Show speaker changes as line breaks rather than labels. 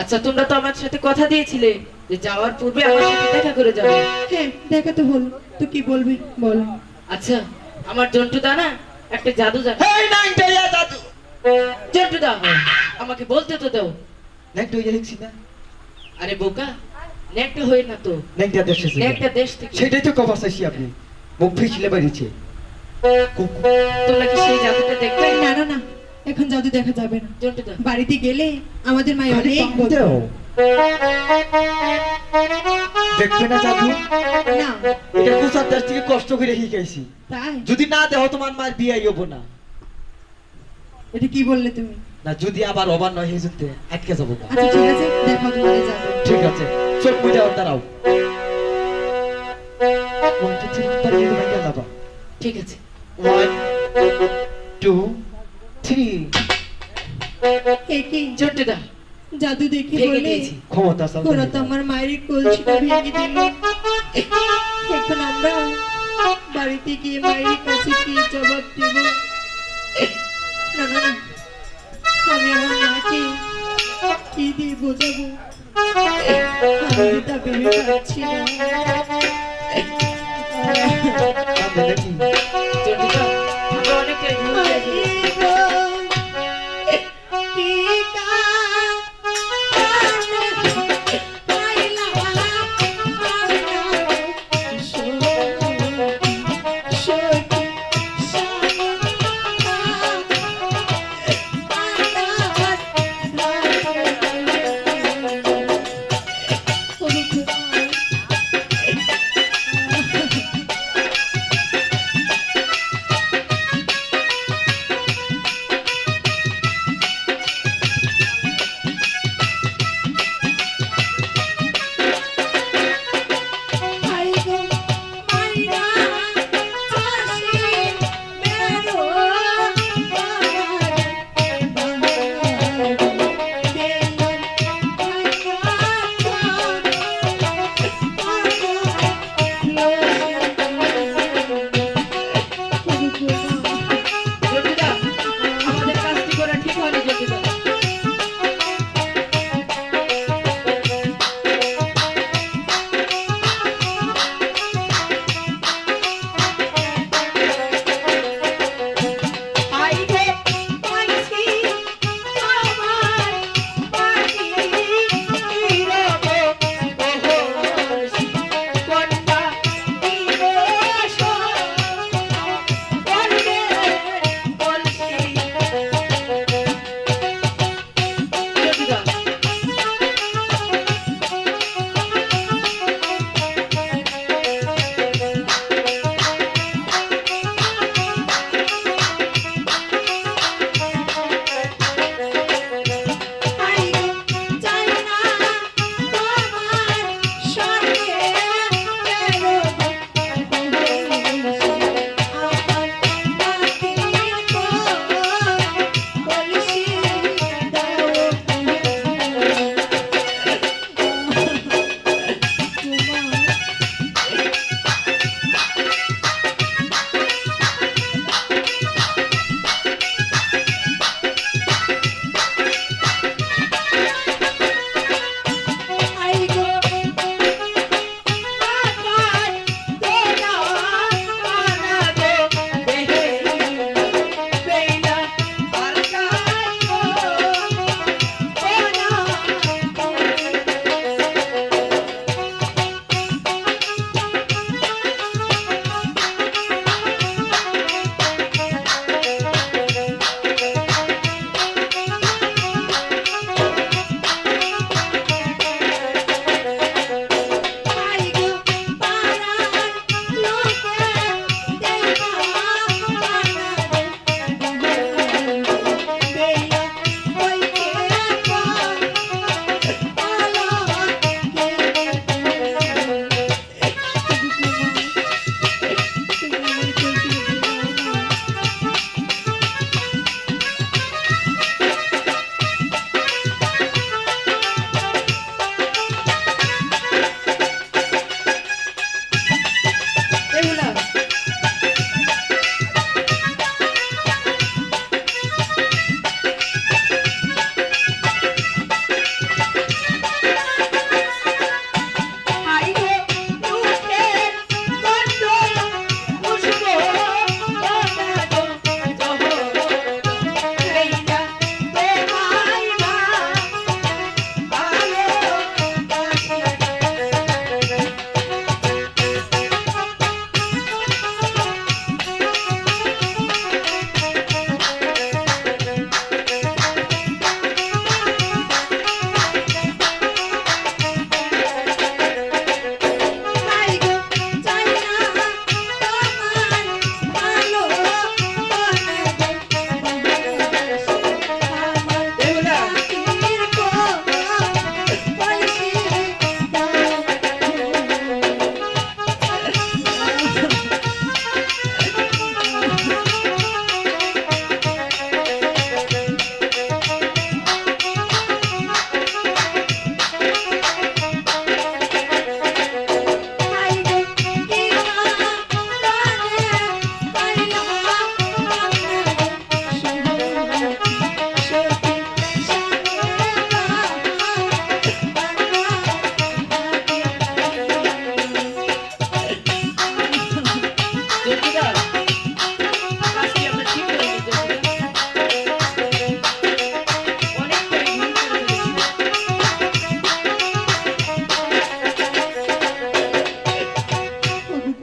আচ্ছা তোমরা তো আমার সাথে কথা দিয়েছিলে যে যাওয়ার পূর্বে আমার সাথে দেখা করে যাবে।
হ্যাঁ দেখা তো হলো। তো কি বলবি? বল।
আচ্ছা আমার জন্টু দা না একটা জাদু জানে।
এই ইয়া দাদু
জন্টু দা আমাকে বলতে তো দাও।
নাইনটা ইয়া লিখছি না?
আরে বোকা নেকটা হয়ে না তো।
নাইনটা দেশে ছিল।
নেকটা দেশ থেকে।
সেটাই তো কবার চাইছি আপনি। মুখ ফিসলে বাড়িছে
তোমরা কি সেই জাদুটা দেখবে?
না না না। এখন জাদু দেখা যাবে না। বাড়িতে গেলে আমাদের মায়ের অনেক
দেখবে না জাদু?
না।
এটা কুসার দেশ থেকে কষ্ট করে শিখাইছি যদি না দেহ তোমার মার বিয়াই হব না।
এটা কি বললে তুমি?
না যদি আবার অবার নয় হয়ে আটকে যাব
আচ্ছা ঠিক আছে দেখো তোমাদের যাবে।
ঠিক আছে চোখ বুঝে দাঁড়াও।
ঠিক আছে।
ওয়ান টু থ্রি
এ কি?
জন্টু দা
জাদু দেখে বলে
ক্ষমতা চাল
ওরা তো আমার মায়ের কলসিটা ভেঙে দিল। এখন আমরা বাড়িতে গিয়ে মায়ের কাছে কি জবাব দেব? না না না। আমি আমার মাকে কি দিয়ে বোঝাবো? আমি তা ভেবে পাচ্ছি না।
নাকি
জন্টু দা আমরা